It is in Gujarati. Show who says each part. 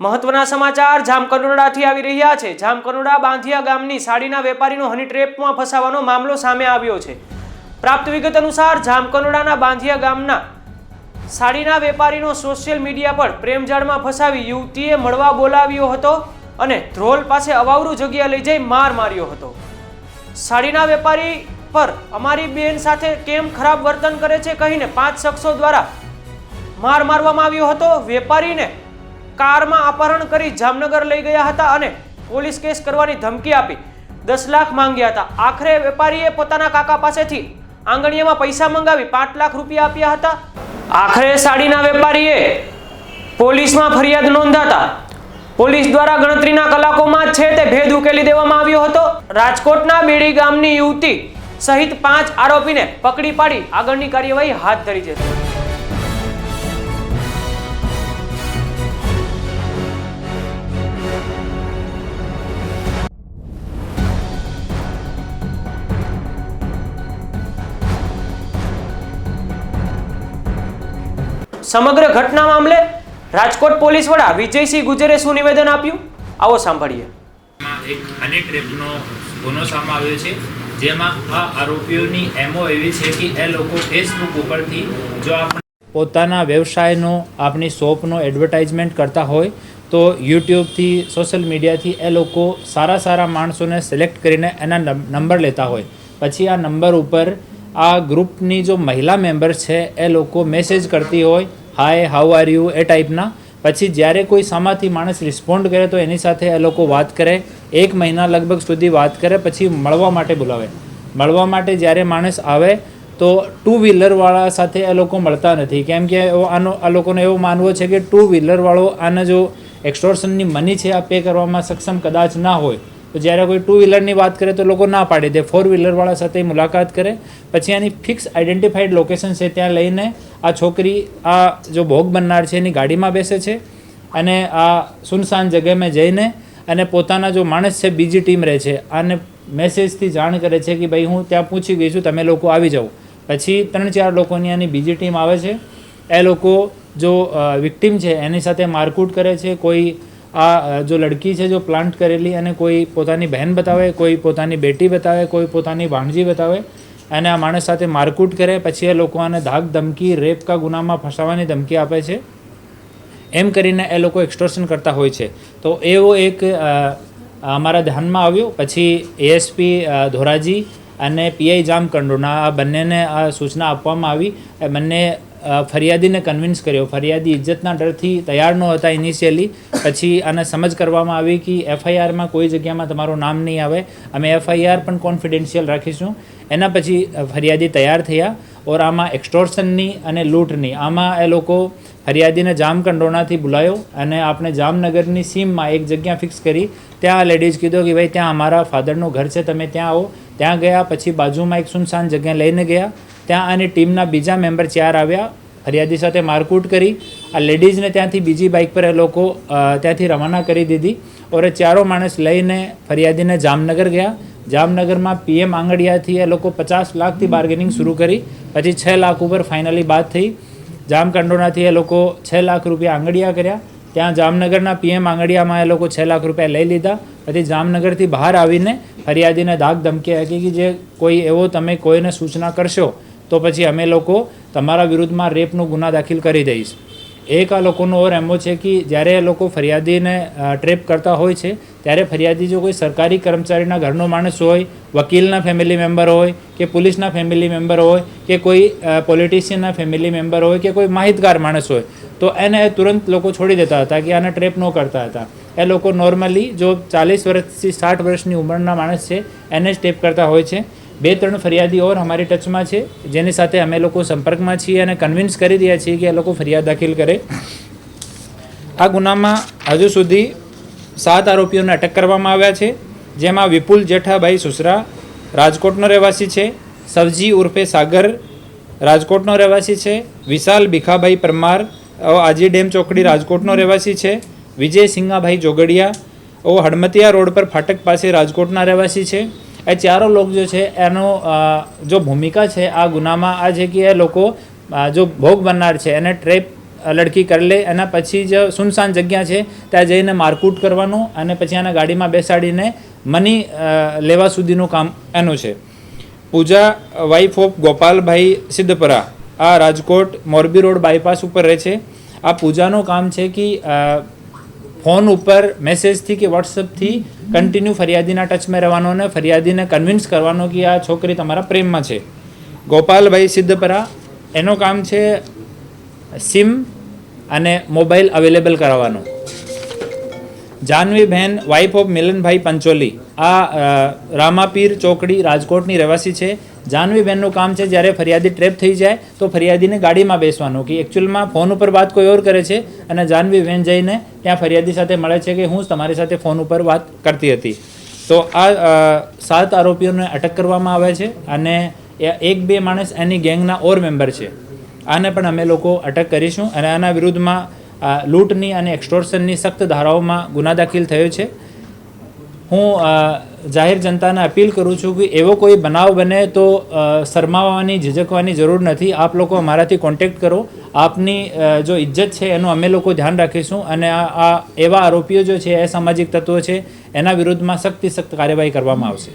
Speaker 1: મહત્વના સમાચાર. જામકનોડાથી આવી રહ્યા છે. જામકનોડા બાંધિયા ગામની સાડીના વેપારીનો હની ટ્રેપમાં ફસાવાનો મામલો સામે આવ્યો છે. પ્રાપ્ત વિગત અનુસાર જામકનોડાના બાંધિયા ગામના સાડીના વેપારીનો સોશિયલ મીડિયા પર પ્રેમજાળમાં ફસાવી યુવતીએ મળવા બોલાવ્યો હતો અને ધ્રોલ પાસે અવાવરું જગ્યા લઈ જઈ માર માર્યો હતો. સાડીના વેપારી પર અમારી બેન સાથે કેમ ખરાબ વર્તન કરે છે કહીને પાંચ શખ્સો દ્વારા માર મારવામાં આવ્યો હતો. વેપારીને કારમાં અપહરણ કરી જામનગર લઈ ગયા હતા અને પોલીસ કેસ કરવાની ધમકી આપી. દસ લાખ માંગ્યા હતા. આખરે વેપારીએ પોતાના કાકા પાસેથી આંગણીયામાં પૈસા મંગાવી પાંચ લાખ રૂપિયા આપ્યા હતા. આખરે સાડીના વેપારીએ પોલીસમાં ફરિયાદ નોંધાતા પોલીસ દ્વારા ગણતરીના કલાકોમાં છે તે ભેદ ઉકેલી દેવામાં આવ્યો હતો. રાજકોટના બેડી ગામની યુવતી સહિત પાંચ આરોપીને પકડી પાડી આગળની કાર્યવાહી હાથ ધરી છે સમગ્ર ઘટના મામલે રાજકોટ પોલીસ વડા વિજયસિંહ ગુજરે શું નિવેદન આપ્યું? આવો સાંભળીએ.
Speaker 2: એક અનેક ટ્રેપનો ગુનો સામે છે, જેમાં આ આરોપીઓની એમઓ એવી છે કે એ લોકો ફેસબુક ઉપરથી જો આપણે પોતાના વ્યવસાયનો આપણી શોપનો એડવર્ટાઇઝમેન્ટ કરતા હોય, તો યુટ્યુબથી સોશિયલ મીડિયાથી એ લોકો સારા સારા માણસોને સિલેક્ટ કરીને એના નંબર લેતા હોય. પછી આ નંબર ઉપર આ ગ્રુપની જો મહિલા મેમ્બર છે, એ લોકો મેસેજ કરતી હોય હાય હાઉ આર યુ એ ટાઈપના પછી જ્યારે કોઈ સામાથી માણસ રિસ્પોન્ડ કરે તો એની સાથે એ લોકો વાત કરે. એક મહિના લગભગ સુધી વાત કરે, પછી મળવા માટે બોલાવે. મળવા માટે જ્યારે માણસ આવે તો ટુ વ્હીલરવાળા સાથે એ લોકો મળતા નથી. કેમ કે આનો, આ લોકોનો એવો માનવો છે કે ટુ વ્હીલરવાળો આને જો એક્સટોર્શનની મની છે આ પે કરવામાં સક્ષમ કદાચ ના હોય તો જ્યારે કોઈ ટુ વ્હીલરની વાત કરે તો લોકો ના પાડી. દે ફોર વ્હીલરવાળા સાથે મુલાકાત કરે, પછી એની ફિક્સ આઈડેન્ટિફાઈડ લોકેશન છે ત્યાં લઈને આ છોકરી આ જો ભોગ બનનાર છે એની ગાડીમાં બેસે છે અને આ સુનસાન જગ્યામાં જઈને અને પોતાના જો માણસ છે બીજી ટીમ રહે છે, આને મેસેજથી જાણ કરે છે કે ભાઈ હું ત્યાં પૂછી ગઈ છું, તમે લોકો આવી જાઓ. પછી ત્રણ ચાર લોકોની આની બીજી ટીમ આવે છે. એ લોકો જો વિક્ટિમ છે, એની સાથે મારકૂટ કરે છે, કોઈ આ જો લડકી છે જો પ્લાન્ટ કરેલી અને કોઈ પોતાની બહેન બતાવે, કોઈ પોતાની બેટી બતાવે, કોઈ પોતાની ભાણજી બતાવે અને આ માણસ સાથે મારકૂટ કરે, પછી એ લોકો આને ધાક, ધમકી, રેપ કા ગુનામાં ફસાવાની ધમકી આપે છે. એમ કરીને એ લોકો એક્સટોર્શન કરતા હોય છે. તો એવો એક અમારા ધ્યાનમાં આવ્યો. પછી એએસપી ધોરાજી અને પીઆઈ જામકંડોના આ બંનેને આ સૂચના આપવામાં આવી. એ બંને ફરિયાદીને કન્વિન્સ કર્યો. ફરિયાદી ઇજ્જતના ડરથી તૈયાર ન હતા ઇનિશિયલી પછી આને સમજ કરવામાં આવી કે એફઆઈઆરમાં કોઈ જગ્યામાં તમારું નામ નહીં આવે. અમે એફઆઈઆર પણ કોન્ફિડેન્શિયલ રાખીશું. એના પછી ફરિયાદી તૈયાર થયા ઓર આમાં એક્સટોર્શનની અને લૂંટની આમાં એ લોકો ફરિયાદીને જામકંડોણાથી બોલાયો અને આપણે જામનગરની સીમમાં એક જગ્યા ફિક્સ કરી. ત્યાં લેડીઝ કીધો કે, ભાઈ, ત્યાં અમારા ફાધરનું ઘર છે. તમે ત્યાં આવો. ત્યાં ગયા, પછી બાજુમાં એક સુનસાન જગ્યા લઈને ગયા. ત્યાં આની ટીમના બીજા મેમ્બર ચાર આવ્યા. ફરિયાદી સાથે મારકૂટ કરી. આ લેડીઝને ત્યાંથી બીજી બાઇક પર એ લોકો ત્યાંથી રવાના કરી દીધી. ઓર ચારો માણસ લઈને ફરિયાદીને જામનગર ગયા. જામનગરમાં પીએમ આંગડિયાથી એ લોકો પચાસ લાખથી બાર્ગેનિંગ શરૂ કરી. પછી છ લાખ ઉપર ફાઇનલી બાદ થઈ. જામકંડોનાથી એ લોકો છ લાખ રૂપિયા આંગડિયા કર્યા. ત્યાં જામનગરના પીએમ આંગડિયામાં એ લોકો છ લાખ રૂપિયા લઈ લીધા. પછી જામનગરથી બહાર આવીને ફરિયાદીને ધાક ધમકી આપી કે જે કોઈ એવો તમે કોઈને સૂચના કરશો તો પછી અમે લોકો તમારા વિરુદ્ધમાં રેપનો ગુના દાખલ કરી દઈશ. એક આ લોકોનો ઓર એમો છે કે જ્યારે એ લોકો ફરિયાદીને ટ્રેપ કરતા હોય છે, ત્યારે ફરિયાદી જો કોઈ સરકારી કર્મચારીના ઘરનો માણસ હોય, વકીલના ફેમિલી મેમ્બર હોય, કે પોલીસના ફેમિલી મેમ્બર હોય, કે કોઈ પોલિટિશિયનના ફેમિલી મેમ્બર હોય, કે કોઈ માહિતગાર માણસ હોય, તો એને તુરંત લોકો છોડી દેતા હતા કે આને ટ્રેપ ન કરતા હતા. એ લોકો નોર્મલી જો ચાલીસ વર્ષથી સાઠ વર્ષની ઉંમરના માણસ છે, એને જ ટેપ કરતા હોય છે. બે ત્રણ ફરિયાદી ઓર અમારી ટચમાં છે, જેની સાથે અમે લોકો સંપર્કમાં છીએ અને કન્વિન્સ કરી રહ્યા છીએ કે એ લોકો ફરિયાદ દાખલ કરે. આ ગુનામાં હજુ સુધી સાત આરોપીઓને અટક કરવામાં આવ્યા છે, જેમાં વિપુલ જેઠાભાઈ સુસરા રાજકોટનો રહેવાસી છે, સવજી ઉર્ફે સાગર રાજકોટનો રહેવાસી છે, વિશાલ ભીખાભાઈ પરમાર આજી ડેમ ચોકડી રાજકોટનો રહેવાસી છે વિજય સિંગાભાઈ જોગડિયા, ઓ, હડમતિયા રોડ પર ફાટક પાસે રાજકોટના રહેવાસી છે એ ચારો લોકો જો છે, એનો જો ભૂમિકા છે, આ ગુનામાં આ છે કે એ લોકો જો ભોગ બનનાર છે, એને ટ્રેપ લડકી કરી લે, એના પછી જ સુનસાન જગ્યા છે, ત્યાં જઈને મારકૂટ કરવાનું અને પછી આને ગાડીમાં બેસાડીને મની લેવા સુધીનું કામ એનું છે. પૂજા વાઇફ ઓફ ગોપાલભાઈ સિદ્ધપરા, આ રાજકોટ મોરબી રોડ બાયપાસ ઉપર રહે છે. આ પૂજાનું કામ છે કે ફોન ઉપર મેસેજથી કે વોટ્સઅપથી કન્ટિન્યુ ફરિયાદીના ટચમાં રહેવાનો અને ફરિયાદીને કન્વિન્સ કરવાનો કે આ છોકરી તમારા પ્રેમમાં છે. ગોપાલભાઈ સિદ્ધપરા, એનું કામ છે સિમ અને મોબાઈલ અવેલેબલ કરાવવાનો. જાનવીબહેન વાઇફ ઓફ મિલનભાઈ પંચોલી. આ રામાપીર ચોકડી રાજકોટની રહેવાસી છે. જાનવીબેનનું કામ છે જ્યારે ફરિયાદી ટ્રેપ થઈ જાય તો ફરિયાદીને ગાડીમાં બેસવાનું કે એકચ્યુઅલમાં ફોન ઉપર વાત કોઈ ઓર કરે છે અને જાનવીબેન જઈને ત્યાં ફરિયાદી સાથે મળે છે કે હું તમારી સાથે ફોન ઉપર વાત કરતી હતી. તો આ સાત આરોપીઓને અટક કરવામાં આવે છે અને એક બે માણસ એની ગેંગના ઓર મેમ્બર છે. આને પણ અમે લોકો અટક કરીશું અને આના વિરુદ્ધમાં લૂંટની અને એક્સટોર્શનની સખ્ત ધારાઓમાં ગુના દાખલ થયો છે. હું જાહેર જનતાને અપીલ કરું છું કે એવો કોઈ બનાવ બને તો શરમાવાની, ઝીઝકવાની જરૂર નથી. આપ લોકો અમારાથી કોન્ટેક્ટ કરો. આપની જો ઇજ્જત છે એનું અમે લોકો ધ્યાન રાખીશું અને આ આ એવા આરોપીઓ જો છે એ સામાજિક તત્વો છે, એના વિરુદ્ધમાં સખ્તી સખ્ત કાર્યવાહી કરવામાં આવશે.